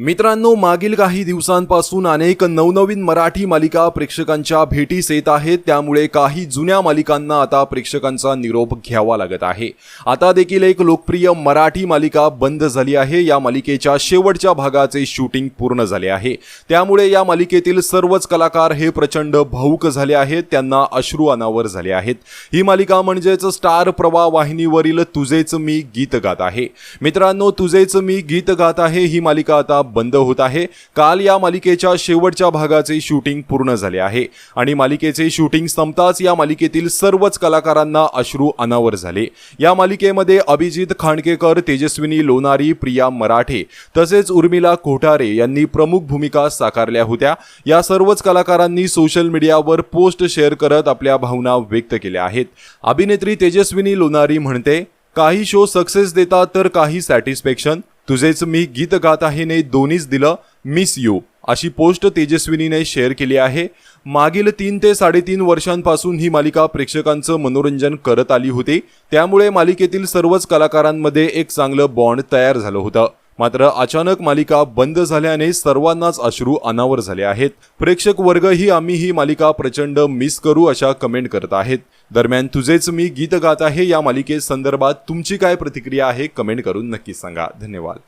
मित्रांनो मागील काही दिवसांपासून अनेक नवनवीन मराठी मालिका प्रेक्षकांच्या भेटीस येत आहेत. त्यामुळे काही जुन्या मालिकांना आता प्रेक्षकांचा निरोप घ्यावा लागत आहे. आता देखील एक लोकप्रिय मराठी मालिका बंद झाली आहे. या मालिकेच्या शेवटच्या भागाचे शूटिंग पूर्ण झाले आहे. त्यामुळे या मालिकेतील सर्वच कलाकार हे प्रचंड भाऊक झाले आहेत. त्यांना अश्रू अनावर झाले आहेत. ही मालिका म्हणजेच स्टार प्रवाह वाहिनीवरील तुझेच मी गीत गात आहे. मित्रांनो तुझेच मी गीत गात आहे. ही मालिका आता बंद होत आहे. काल या मालिकेच्या शेवटच्या भागाचे शूटिंग पूर्ण झाले आहे. आणि मालिकेचे शूटिंग संपताच या मालिकेतील सर्वच कलाकारांना अश्रू अनावर झाले. या मालिकेमध्ये अभिजित खांडकेकर तेजस्विनी लोणारी प्रिया मराठे तसेच उर्मिला कोठारे यांनी प्रमुख भूमिका साकारल्या होत्या. या सर्वच कलाकारांनी सोशल मीडियावर पोस्ट शेअर करत आपल्या भावना व्यक्त केल्या आहेत. अभिनेत्री तेजस्विनी लोणारी म्हणते काही शो सक्सेस देतात तर काही सॅटिस्फॅक्शन तुझेच मी गीत गात आहे ने दोन्हीच दिलं मिस यू अशी पोस्ट तेजस्विनीने शेअर केली आहे. मागील तीन ते साडेतीन वर्षांपासून ही मालिका प्रेक्षकांचं मनोरंजन करत आली होती. त्यामुळे मालिकेतील सर्वच कलाकारांमध्ये एक चांगलं बॉन्ड तयार झालं होतं. मात्र अचानक मालिका बंद झाल्याने सर्वांनाच अश्रू अनावर झाले आहेत. प्रेक्षक वर्गही आम्ही ही मालिका प्रचंड मिस करू अशा कमेंट करत आहेत. दरम्यान तुझेच मी गीत गात आहे या मालिके संदर्भात तुमची काय प्रतिक्रिया आहे कमेंट करून नक्की सांगा. धन्यवाद.